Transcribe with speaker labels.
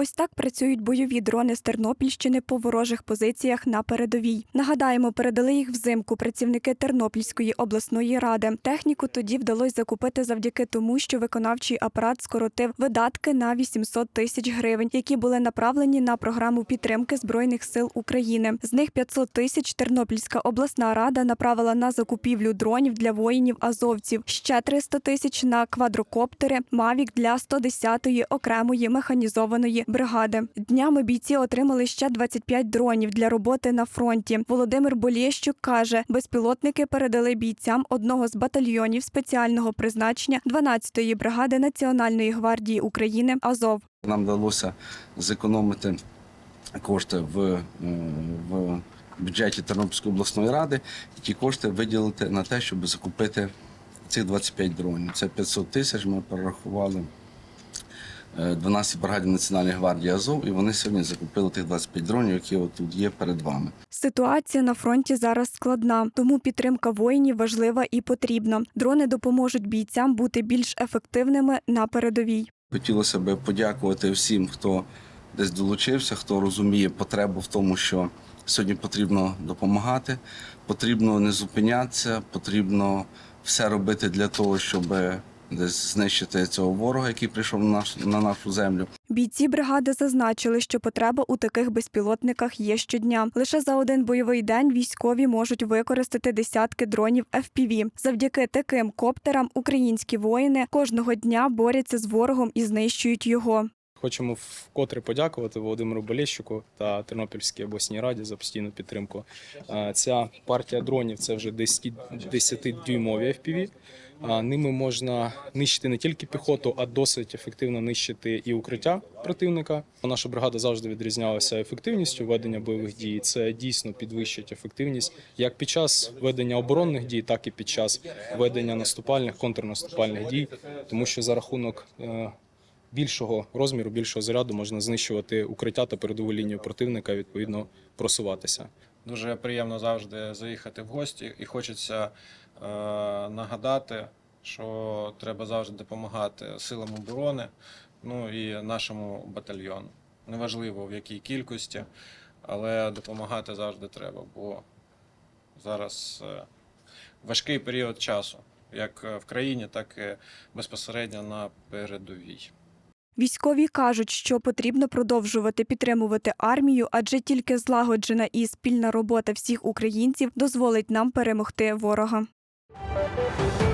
Speaker 1: Ось так працюють бойові дрони з Тернопільщини по ворожих позиціях на передовій. Нагадаємо, передали їх взимку працівники Тернопільської обласної ради. Техніку тоді вдалося закупити завдяки тому, що виконавчий апарат скоротив видатки на 800 тисяч гривень, які були направлені на програму підтримки збройних сил України. З них 500 тисяч Тернопільська обласна рада направила на закупівлю дронів для воїнів азовців. Ще 300 тисяч на квадрокоптери Мавік для 110-ї окремої механізованої бригади. Днями бійці отримали ще 25 дронів для роботи на фронті. Володимир Болєщук каже, безпілотники передали бійцям одного з батальйонів спеціального призначення 12-ї бригади Національної гвардії України Азов.
Speaker 2: Нам вдалося зекономити кошти в, е, в бюджеті Тернопільської обласної ради і ті кошти виділити на те, щоб закупити цих 25 дронів. Це 500 тисяч. Ми перерахували 12 бригаді Національної гвардії Азов, і вони сьогодні закупили тих 25 дронів, які от тут є перед вами.
Speaker 1: Ситуація на фронті зараз складна, тому підтримка воїнів важлива і потрібна. Дрони допоможуть бійцям бути більш ефективними на передовій.
Speaker 2: Хотілося б подякувати всім, хто десь долучився, хто розуміє потребу в тому, що сьогодні потрібно допомагати, потрібно не зупинятися, потрібно все робити для того, щоб десь знищити цього ворога, який прийшов на, наш, на нашу землю.
Speaker 1: Бійці бригади зазначили, що потреба у таких безпілотниках є щодня. Лише за один бойовий день військові можуть використати десятки дронів FPV. Завдяки таким коптерам українські воїни кожного дня борються з ворогом і знищують його.
Speaker 3: Хочемо вкотре подякувати Володимиру Болєщуку та Тернопільській обласній раді за постійну підтримку. Ця партія дронів це вже 10-дюймові FPV. Ними можна нищити не тільки піхоту, а досить ефективно нищити і укриття противника. Наша бригада завжди відрізнялася ефективністю ведення бойових дій. Це дійсно підвищить ефективність як під час ведення оборонних дій, так і під час ведення наступальних контрнаступальних дій, тому що за рахунок е, більшого розміру, більшого заряду можна знищувати укриття та передову лінію противника, відповідно просуватися.
Speaker 4: Дуже приємно завжди заїхати в гості, і хочеться нагадати, що треба завжди допомагати силам оборони, ну і нашому батальйону. Неважливо в якій кількості, але допомагати завжди треба, бо зараз е, важкий період часу, як в країні, так і безпосередньо на передовій.
Speaker 1: Військові кажуть, що потрібно продовжувати підтримувати армію, адже тільки злагоджена і спільна робота всіх українців дозволить нам перемогти ворога. Thank you.